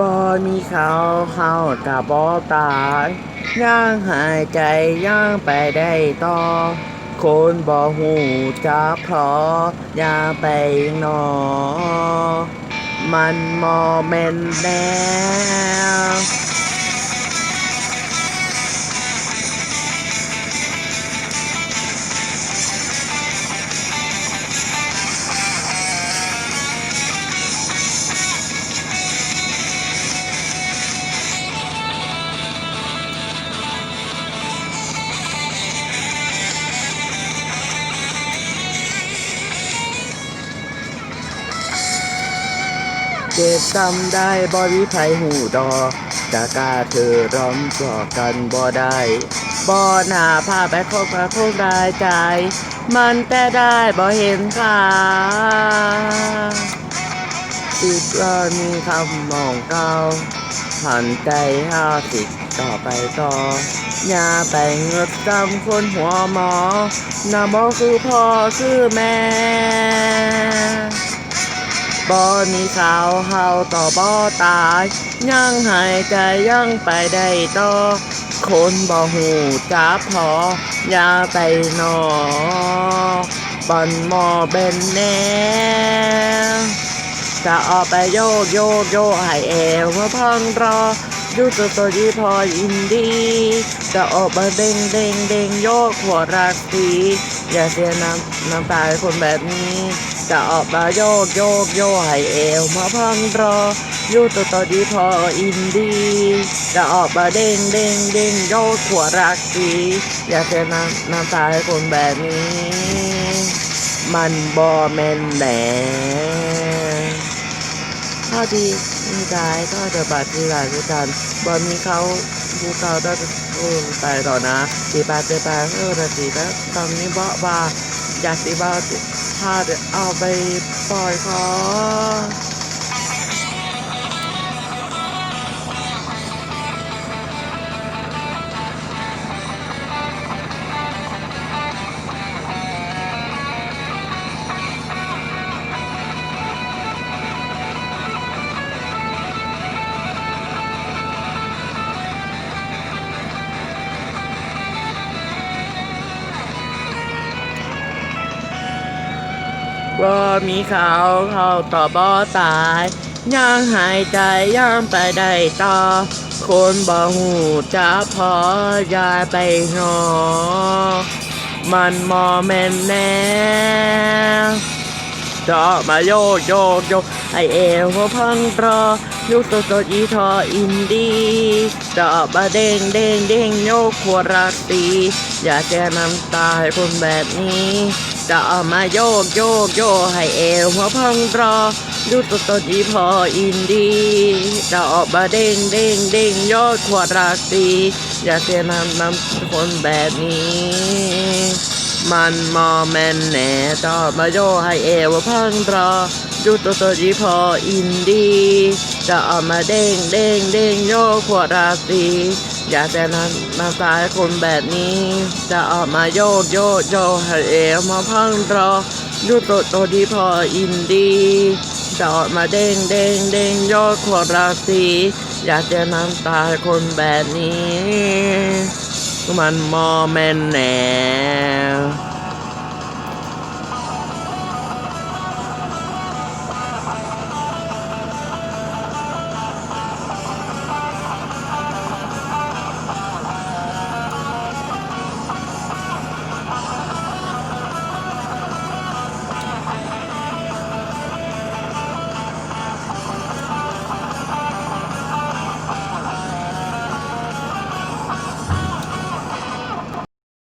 บอมีเขาเขากับบอตายย่างหายใจย่างไปได้ต่อ คนบอหูจักพออย่าไปนอ มันมอแมนแล้ว เจ็บจำได้บ่มีไผหูดอกกะกล้าเธอร้อมก่อกันบ่ได้บ่หน้าพาไปคบกับคงได้ใจ มันแต่ได้บ่เห็นค่าติดว่ามีคำมองเก่าหันใจห้าสิบต่อไปต่อยาไปเงือกจำคนหัวหมอน่าบ่คือพ่อคือแม่ บ่มีข่าวเฮาต่อบ่ตาย ยังหายใจยังไปได้ต่อ คนบ่หูจับพอ อย่าไปนอบันหมอเป็นแนวจะออกไปโยกโยกโยกให้เอวมาพังรอดูตัวตัวที่พอยินดีจะออกมาเด้งเด้งเด้งโยกหัวรักดีอย่าเสียน้ำน้ำตาให้คนแบบนี้ จะออกมาโยกโยกโยกให้เอวมาพังรออยู่ตัวตัวดีพออินดี จะออกมาเด้งเด้งเด้งโยกหัวรักดีอยาเสียน้ำน้ำตาให้คนแบบนี้ มันบอแมนแหนข้อดีมีกายก็จะบาดที่หลายด้วยกันบอมีเขาภูเขาได้โอ้ตายต่อนะสีบาเจบาเออระสีแล้วตอนนี้บอกว่าอยากสีบา ถ้าจะเอาไปปล่อยเขา ว่ามีเขาเขาต่อบ่ตายยังหายใจยังไปได้ต่อ คนบ่หูจะพออย่าไปหอมันมอแม่นแน่จอมาโยกโยกโยกให้เอวพังรอยุกตัวตัวอีทออินดีจอมาเด้งเด้งเด้งโยกขวรักตี อย่าแจ้น้ำตาให้คนแบบนี้ จะเอามาโยกโยกโยกให้เอวหัวพังรอดูตัวตนอีพออินดีจะออกมาเด้งเด้งเด้งโยกขวดรักดีอย่าเสียน้ำน้ำคนแบบนี้มันมอแมนแหน่จะออกมาโยกให้เอวหัวพังรอดูตัวตนอีพออินดีจะออกมาเด้งเด้งเด้งโยกขวดรักดี อย่าแต่นั้นมาตายคนแบบนี้ จะออกมาโยกโยกโยกให้เอวมาพังรอดูตัวตัวดีพออินดีจะออกมาเด้งเด้งเด้งโยกขวดราศีอย่าแต่น้ำตายคนแบบนี้ มันมอแมนแนว